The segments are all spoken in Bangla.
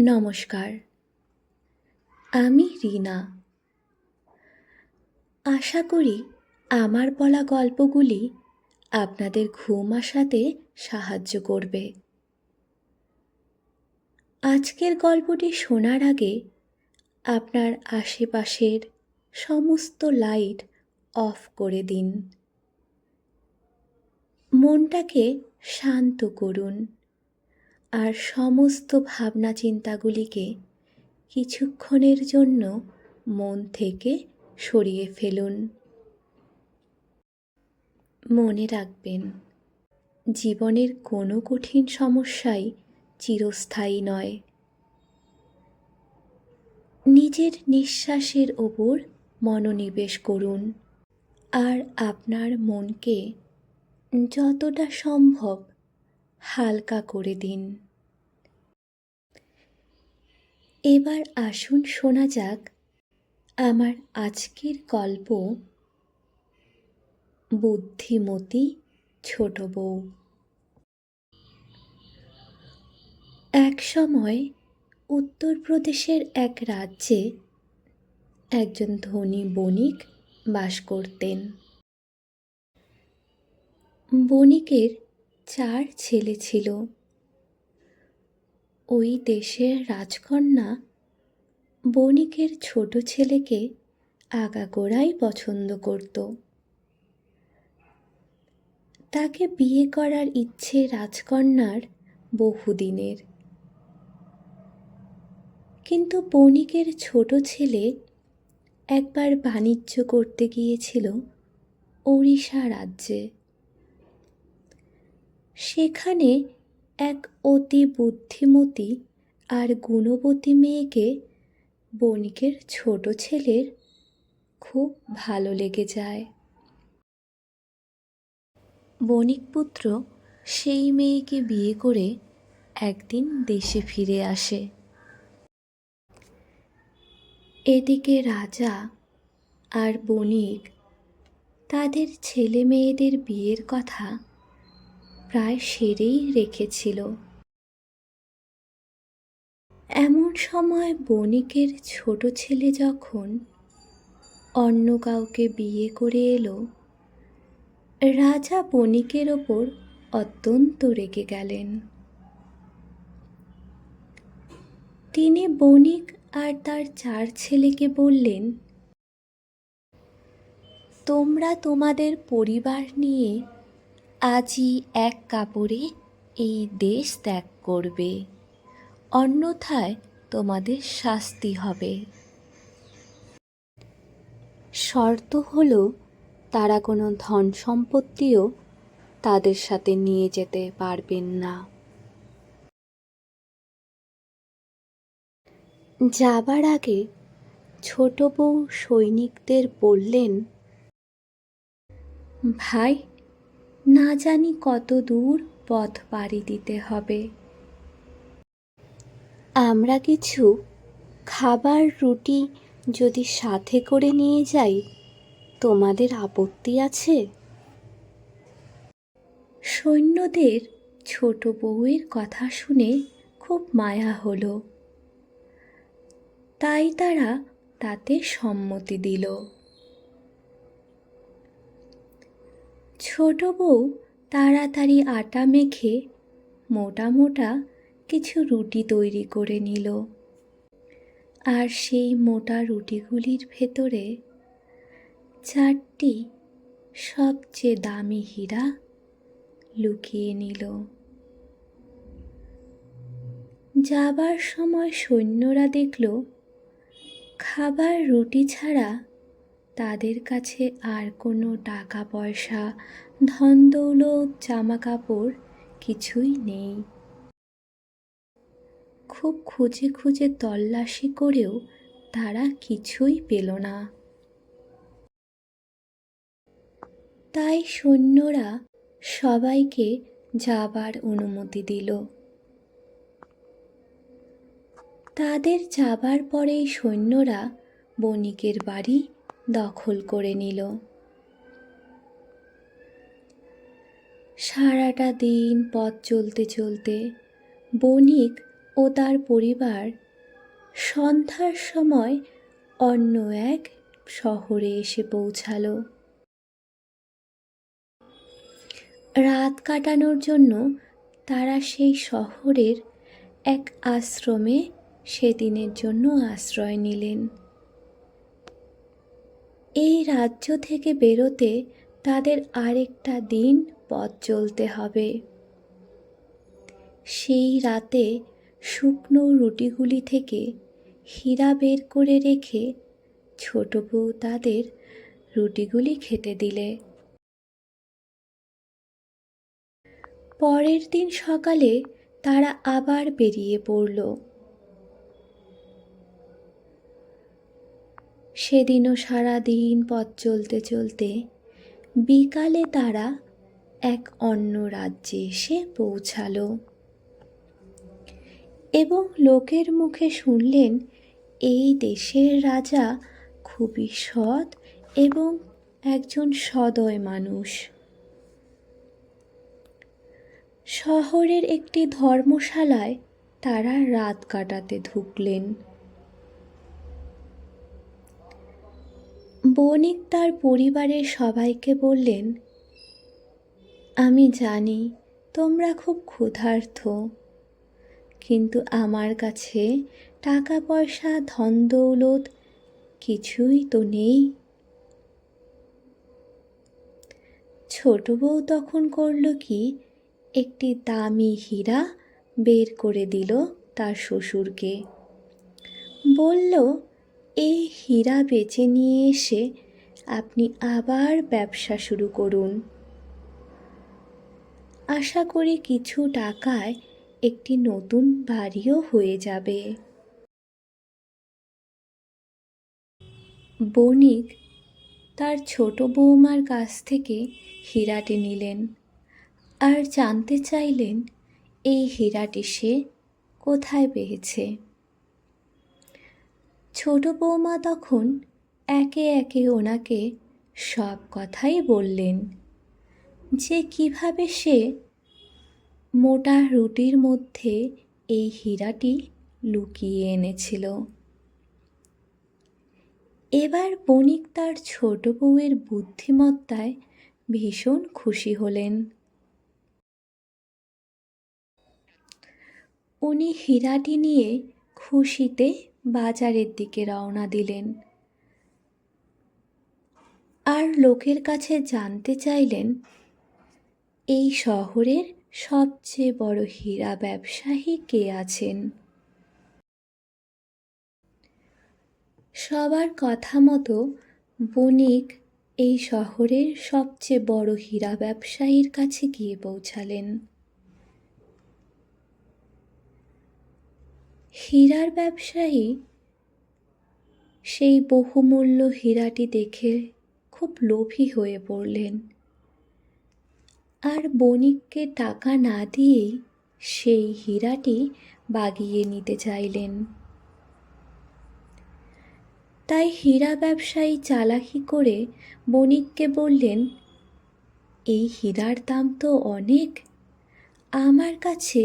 নমস্কার। আমি রিনা। আশা করি আমার বলা গল্পগুলি আপনাদের ঘুম আসাতে সাহায্য করবে। আজকের গল্পটি শোনার আগে আপনার আশেপাশের সমস্ত লাইট অফ করে দিন। মনটাকে শান্ত করুন। আর সমস্ত ভাবনা চিন্তাগুলিকে কিছুক্ষণের জন্য মন থেকে সরিয়ে ফেলুন। মনে রাখবেন, জীবনের কোনো কঠিন সমস্যাই চিরস্থায়ী নয়। নিজের নিঃশ্বাসের ওপর মনোনিবেশ করুন। আর আপনার মনকে যতটা সম্ভব হালকা করে দিন। এবার আসুন শোনা যাক আমার আজকের গল্প বুদ্ধিমতী ছোট বউ। এক সময় উত্তরপ্রদেশের এক রাজ্যে একজন ধনী বণিক বাস করতেন। বণিকের চার ছেলে ছিল। ওই দেশের রাজকন্যা বণিকের ছোট ছেলেকে আগাগোড়াই পছন্দ করত। তাকে বিয়ে করার ইচ্ছে রাজকন্যার বহুদিনের। কিন্তু বণিকের ছোট ছেলে একবার বাণিজ্য করতে গিয়েছিল ওড়িশা রাজ্যে। সেখানে এক অতি বুদ্ধিমতী আর গুণবতী মেয়েকে বণিকের ছোট ছেলের খুব ভালো লেগে যায়। বণিকপুত্র সেই মেয়েকে বিয়ে করে একদিন দেশে ফিরে আসে। এদিকে রাজা আর বণিক তাদের ছেলে মেয়েদের বিয়ের কথা প্রায় সেরেই রেখেছিল। এমন সময় বণিকের ছোট ছেলে যখন অন্য কাউকে বিয়ে করে এলো, রাজা বণিকের ওপর অত্যন্ত রেগে গেলেন। তিনি বণিক আর তার চার ছেলেকে বললেন, তোমরা তোমাদের পরিবার নিয়ে আজই এক কাপড়ে এই দেশ ত্যাগ করবে। অন্যথায় তোমাদের শাস্তি হবে। শর্ত হলো, তারা কোনো ধন সম্পত্তিও তাদের সাথে নিয়ে যেতে পারবেন না। যাবার আগে ছোট বউ সৈনিকদের বললেন, ভাই না জানি কত দূর পথ পাড়ি দিতে হবে। আমরা কিছু খাবার, রুটি যদি সাথে করে নিয়ে যাই, তোমাদের আপত্তি আছে? সৈন্যদের ছোট বউয়ের কথা শুনে খুব মায়া হলো। তাই তারা তাতে সম্মতি দিল। ছোট বউ তাড়াতাড়ি আটা মেখে মোটা মোটা কিছু রুটি তৈরি করে নিল। আর সেই মোটা রুটিগুলির ভেতরে চারটি সবচেয়ে দামি হীরা লুকিয়ে নিল। যাবার সময় সৈন্যরা দেখল, খাবার রুটি ছাড়া তাদের কাছে আর কোনো টাকা পয়সা ধন দৌলত জামা কাপড় কিছুই নেই। খুব খুঁজে খুঁজে তল্লাশি করেও তারা কিছুই পেল না। তাই সৈন্যরা সবাইকে যাবার অনুমতি দিল। তাদের যাবার পরেই সৈন্যরা বণিকের বাড়ি দখল করে নিল। সারাটা দিন পথ চলতে চলতে বণিক ও তার পরিবার সন্ধ্যার সময় অন্য এক শহরে এসে পৌঁছালো। রাত কাটানোর জন্য তারা সেই শহরের এক আশ্রমে সেদিনের জন্য আশ্রয় নিলেন। এই রাজ্য থেকে বেরোতে তাদের আরেকটা দিন পথ চলতে হবে। সেই রাতে শুকনো রুটিগুলি থেকে হীরা বের করে রেখে ছোট বউ তাদের রুটিগুলি খেতে দিলে। পরের দিন সকালে তারা আবার বেরিয়ে পড়ল। সেদিনও সারা দিন পথ চলতে চলতে বিকালে তারা এক অন্য রাজ্যে এসে পৌঁছালো। এবং লোকের মুখে শুনলেন, এই দেশের রাজা খুবই সৎ এবং একজন সদয় মানুষ। শহরের একটি ধর্মশালায় তারা রাত কাটাতে ঢুকলেন। বণিক তার পরিবারের সবাইকে বললেন, আমি জানি তোমরা খুব ক্ষুধার্ত, কিন্তু আমার কাছে টাকা, পয়সা, ধন, দৌলত কিছুই তো নেই। ছোট বউ তখন করল কি, একটি দামি হীরা বের করে দিল তার শ্বশুরকে। বলল এই হীরা বেচে নিয়ে এসে আপনি আবার ব্যবসা শুরু করুন। আশা করি কিছু টাকায় একটি নতুন বাড়িও হয়ে যাবে। বণিক তার ছোট বৌমার কাছ থেকে হীরাটি নিলেন আর জানতে চাইলেন, এই হীরাটি সে কোথায় পেয়েছে। ছোট বৌমা তখন একে একে ওনাকে সব কথাই বললেন। যে কীভাবে সে মোটা রুটির মধ্যে এই হীরাটি লুকিয়ে এনেছিল। এবার বণিক তার ছোট বউয়ের বুদ্ধিমত্তায় ভীষণ খুশি হলেন। উনি হীরাটি নিয়ে খুশিতে বাজারের দিকে রওনা দিলেন। আর লোকের কাছে জানতে চাইলেন, এই শহরের সবচেয়ে বড় হীরা ব্যবসায়ী কে আছেন? সবার কথা মতো বণিক এই শহরের সবচেয়ে বড় হীরা ব্যবসায়ীর কাছে গিয়ে পৌঁছালেন। হীরার ব্যবসায়ী সেই বহুমূল্য হীরাটি দেখে খুব লোভী হয়ে পড়লেন। আর বণিককে টাকা না দিয়েই সেই হীরাটি বাগিয়ে নিতে চাইলেন। তাই হীরা ব্যবসায়ী চালাকি করে বণিককে বললেন, এই হীরার দাম তো অনেক। আমার কাছে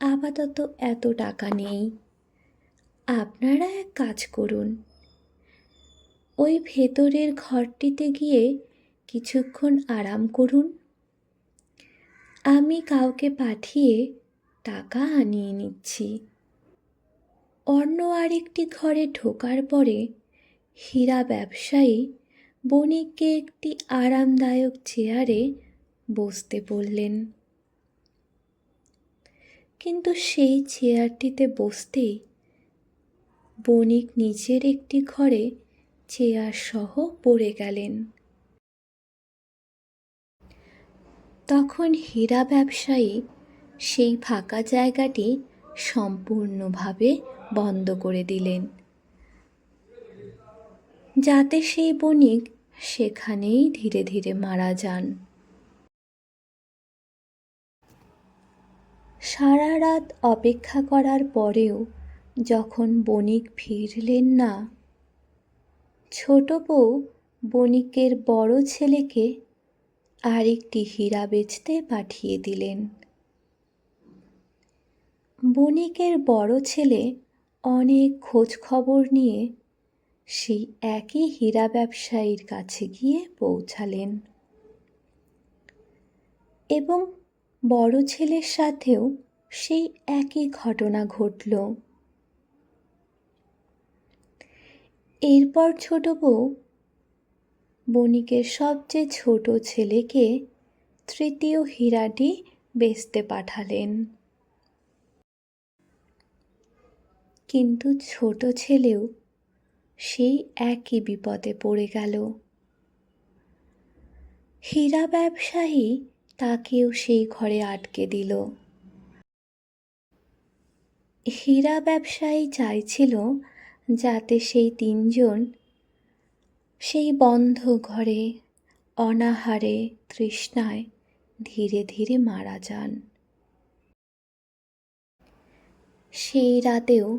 আপাতত এত টাকা নেই। আপনারা এক কাজ করুন। ওই ভেতরের ঘরটিতে গিয়ে কিছুক্ষণ আরাম করুন। আমি কাউকে পাঠিয়ে টাকা আনিয়ে নিচ্ছি। অন্য আরেকটি ঘরে ঢোকার পরে হীরা ব্যবসায়ী বণিককে একটি আরামদায়ক চেয়ারে বসতে বললেন। কিন্তু সেই চেয়ারটিতে বসতেই বণিক নিজের একটি ঘরে চেয়ার সহ পড়ে গেলেন। তখন হীরা ব্যবসায়ী সেই ফাঁকা জায়গাটি সম্পূর্ণভাবে বন্ধ করে দিলেন। যাতে সেই বণিক সেখানেই ধীরে ধীরে মারা যান। সারা রাত অপেক্ষা করার পরেও যখন বণিক ফিরলেন না, ছোট বউ বণিকের বড় ছেলেকে আরেকটি হীরা বেচতে পাঠিয়ে দিলেন। বণিকের বড় ছেলে অনেক খোঁজ খবর নিয়ে সেই একই হীরা ব্যবসায়ীর কাছে গিয়ে পৌঁছালেন এবং বড় ছেলের সাথেও সেই একই ঘটনা ঘটল। এরপর ছোট বউ বণিকের সবচেয়ে ছোট ছেলেকে তৃতীয় হীরাটি বেচতে পাঠালেন। কিন্তু ছোট ছেলেও সেই একই বিপদে পড়ে গেল। হীরা ব্যবসায়ী তাকেও সেই ঘরে আটকে দিল। হীরা ব্যবসায়ী চাইছিল যাতে সেই তিনজন সেই বন্ধ ঘরে অনাহারে তৃষ্ণায় ধীরে ধীরে মারা যান। সেই রাতেও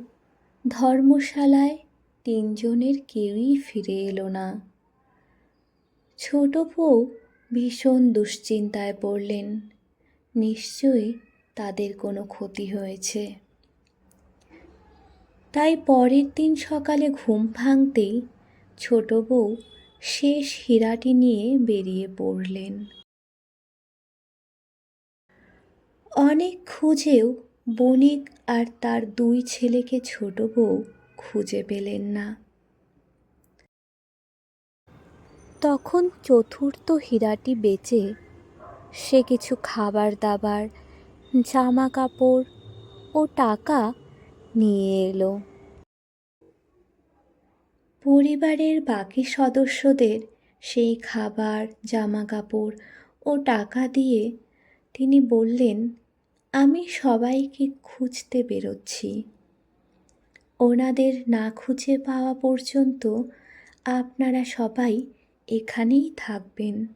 ধর্মশালায় তিনজনের কেউই ফিরে এলো না। ছোট বউ ভীষণ দুশ্চিন্তায় পড়লেন। নিশ্চয়ই তাদের কোনো ক্ষতি হয়েছে। তাই পরের দিন সকালে ঘুম ভাঙতেই ছোট বউ শেষ হীরাটি নিয়ে বেরিয়ে পড়লেন। অনেক খুঁজেও বণিক আর তার দুই ছেলেকে ছোট বউ খুঁজে পেলেন না। তখন চতুর্থ হীরাটি বেচে সে কিছু খাবার দাবার জামা কাপড় ও টাকা নিয়ে এলো। পরিবারের বাকি সদস্যদের সেই খাবার জামা কাপড় ও টাকা দিয়ে তিনি বললেন, আমি সবাইকে খুঁজতে বেরোচ্ছি। ওনাদের না খুঁজে পাওয়া পর্যন্ত আপনারা সবাই এখানেই থাকবেন।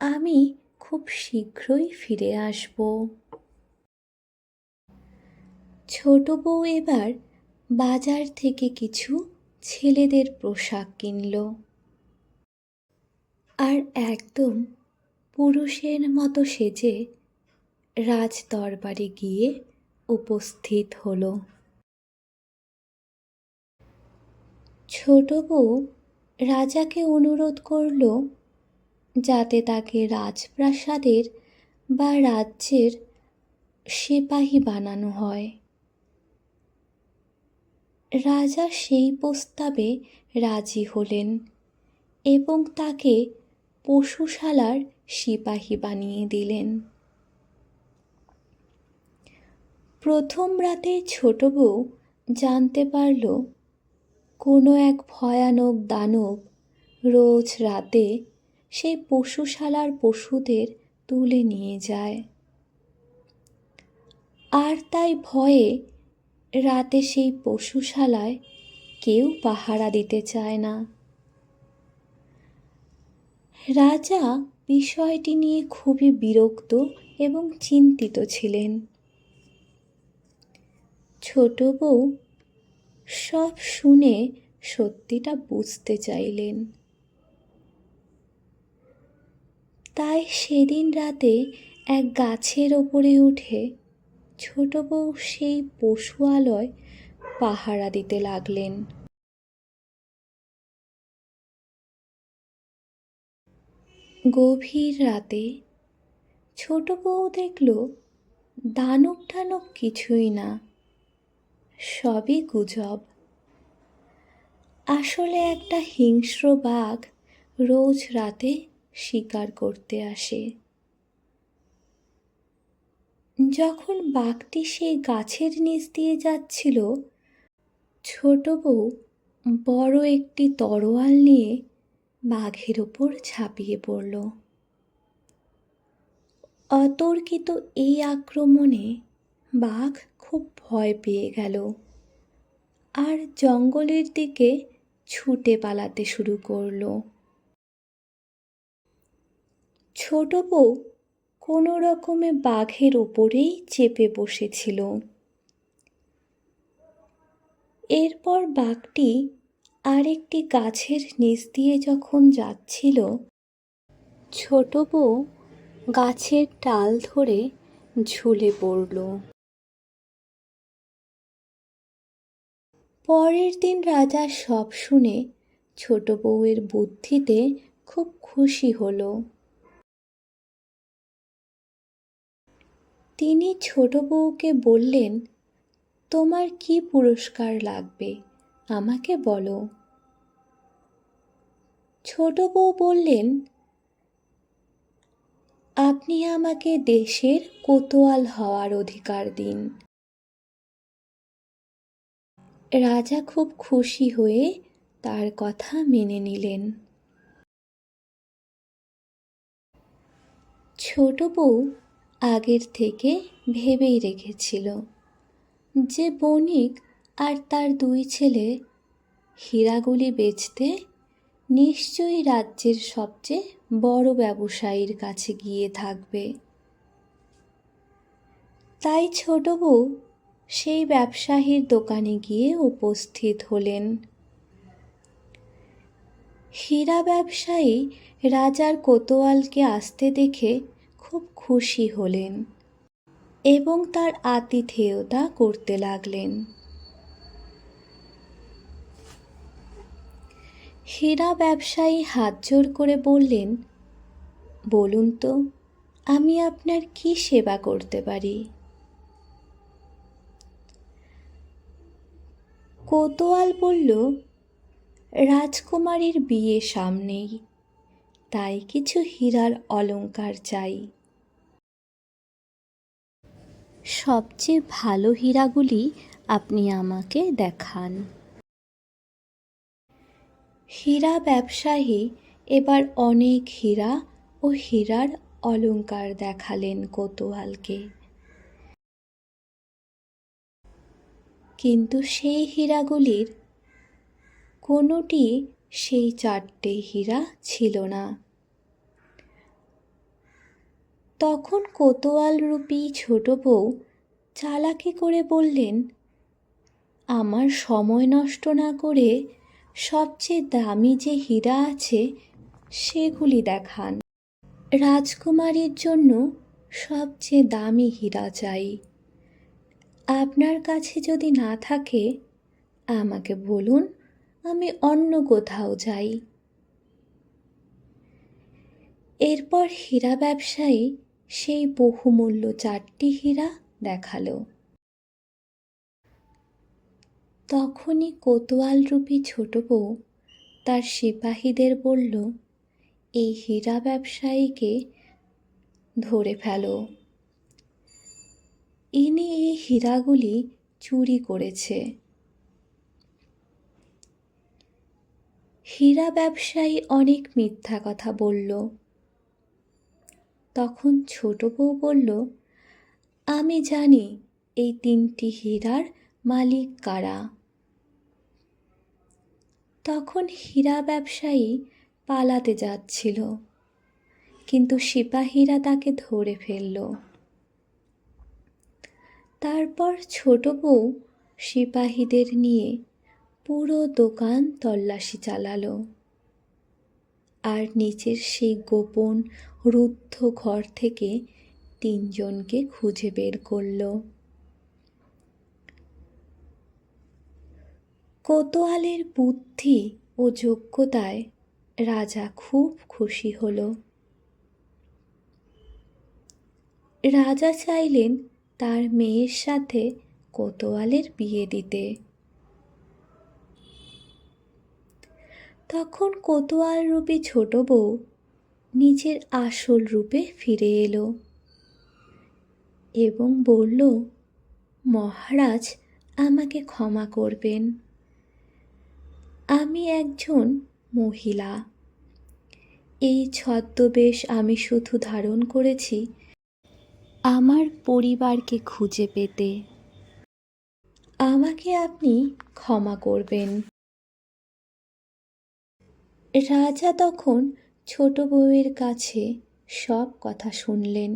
আমি খুব শীঘ্রই ফিরে আসব। ছোট বউ এবার বাজার থেকে কিছু ছেলেদের পোশাক কিনল। আর একদম পুরুষের মতো সেজে রাজ দরবারে গিয়ে উপস্থিত হলো। ছোট বউ রাজাকে অনুরোধ করল যাতে তাকে রাজপ্রাসাদের বা রাজ্যের সিপাহী বানানো হয়। রাজা সেই প্রস্তাবে রাজি হলেন এবং তাকে পশুশালার সিপাহী বানিয়ে দিলেন। প্রথম রাতে ছোট বউ জানতে পারল কোনো এক ভয়ানক দানব রোজ রাতে সেই পশুশালার পশুদের তুলে নিয়ে যায়। আর তাই ভয়ে রাতে সেই পশুশালায় কেউ পাহারা দিতে চায় না। রাজা বিষয়টি নিয়ে খুবই বিরক্ত এবং চিন্তিত ছিলেন। ছোট বউ সব শুনে সত্যিটা বুঝতে চাইলেন। তাই সেদিন রাতে এক গাছের ওপরে উঠে ছোট বউ সেই পশুয়ালয় পাহারা দিতে লাগলেন। গভীর রাতে ছোট বউ দেখল দানব টানব কিছুই না। সবই গুজব। আসলে একটা হিংস্র বাঘ রোজ রাতে শিকার করতে আসে। যখন বাঘটি সেই গাছের নিচ দিয়ে যাচ্ছিল, ছোট বউ বড় একটি তরোয়াল নিয়ে বাঘের ওপর ঝাঁপিয়ে পড়ল। অতর্কিত এই আক্রমণে বাঘ খুব ভয় পেয়ে গেল। আর জঙ্গলের দিকে ছুটে পালাতে শুরু করল। ছোট বউ কোনো রকমে বাঘের ওপরেই চেপে বসেছিল। এরপর বাঘটি আরেকটি গাছের নিচ দিয়ে যখন যাচ্ছিল, ছোট বউ গাছের ডাল ধরে ঝুলে পড়ল। পরের দিন রাজা সব শুনে ছোট বউয়ের বুদ্ধিতে খুব খুশি হলো। তিনি ছোট বউকে বললেন, তোমার কি পুরস্কার লাগবে? আমাকে বলো। ছোট বউ বললেন, আপনি আমাকে দেশের কোতোয়াল হওয়ার অধিকার দিন। রাজা খুব খুশি হয়ে তার কথা মেনে নিলেন। ছোট বউ আগের থেকে ভেবেই রেখেছিল যে বণিক আর তার দুই ছেলে হীরাগুলি বেচতে নিশ্চয়ই রাজ্যের সবচেয়ে বড় ব্যবসায়ীর কাছে গিয়ে থাকবে। তাই ছোট বউ সেই ব্যবসায়ীর দোকানে গিয়ে উপস্থিত হলেন। হীরা ব্যবসায়ী রাজার কোতোয়ালকে আসতে দেখে খুব খুশি হলেন এবং তার আতিথেয়তা করতে লাগলেন। হীরা ব্যবসায়ী হাত জোর করে বললেন, বলুন তো, আমি আপনার কি সেবা করতে পারি? কোতোয়াল বলল, রাজকুমারীর বিয়ে সামনেই, তাই কিছু হীরার অলংকার চাই। সবচেয়ে ভালো হীরাগুলি আপনি আমাকে দেখান। হীরা ব্যবসায়ী এবার অনেক হীরা ও হীরার অলঙ্কার দেখালেন কোতোয়ালকে কিন্তু সেই হীরাগুলির কোনোটি সেই চারটে হীরা ছিল না। তখন কোতোয়াল রূপী ছোট বউ চালাকি করে বললেন, আমার সময় নষ্ট না করে সবচেয়ে দামি যে হীরা আছে সেগুলি দেখান। রাজকুমারীর জন্য সবচেয়ে দামি হীরা চাই। আপনার কাছে যদি না থাকে, আমাকে বলুন, আমি অন্য কোথাও যাই। এরপর হীরা ব্যবসায়ী সেই বহুমূল্য চারটি হীরা দেখাল। তখনই কোতোয়ালরূপী ছোট বউ তার সিপাহীদের বলল, এই হীরা ব্যবসায়ীকে ধরে ফেলো। ইনি এই হীরাগুলি চুরি করেছে। হীরা ব্যবসায়ী অনেক মিথ্যা কথা বলল। তখন ছোট বউ বলল, আমি জানি এই তিনটি হীরার মালিক কারা? তখন হীরা ব্যবসায়ী পালাতে যাচ্ছিল, কিন্তু সিপাহীরা তাকে ধরে ফেলল। তারপর ছোট বউ সিপাহীদের নিয়ে পুরো দোকান তল্লাশি চালালো। আর নিচের সেই গোপন রুদ্ধ ঘর থেকে তিনজনকে খুঁজে বের করল। কোতোয়ালের বুদ্ধি ও যোগ্যতায় রাজা খুব খুশি হল। রাজা চাইলেন তার মেয়ের সাথে কোতোয়ালের বিয়ে দিতে। তখন কোতোয়াল রূপী ছোট বউ নিজের আসল রূপে ফিরে এলো এবং বলল, মহারাজ, আমাকে ক্ষমা করবেন। আমি একজন মহিলা। এই ছদ্মবেশ আমি শুধু ধারণ করেছি আমার পরিবারকে খুঁজে পেতে। আমাকে আপনি ক্ষমা করবেন। রাজা তখন ছোট বউয়ের কাছে সব কথা শুনলেন।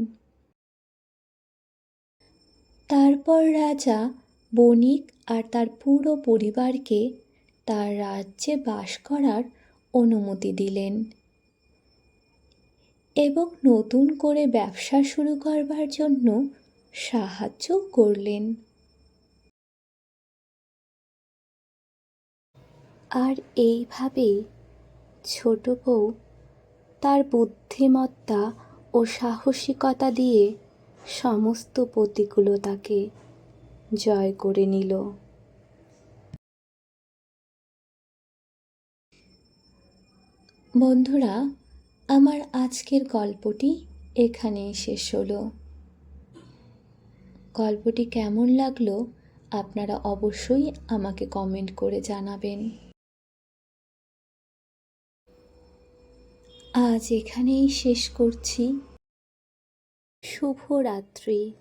তারপর রাজা বণিক আর তার পুরো পরিবারকে তার রাজ্যে বাস করার অনুমতি দিলেন। এবং নতুন করে ব্যবসা শুরু করবার জন্য সাহায্য করলেন। আর এইভাবেই ছোট বউ তার বুদ্ধিমত্তা ও সাহসিকতা দিয়ে সমস্ত প্রতিকূলতাকে জয় করে নিল। বন্ধুরা আমার আজকের গল্পটি এখানেই শেষ হলো। গল্পটি কেমন লাগল আপনারা অবশ্যই আমাকে কমেন্ট করে জানাবেন। আজ এখানেই শেষ করছি। শুভরাত্রি।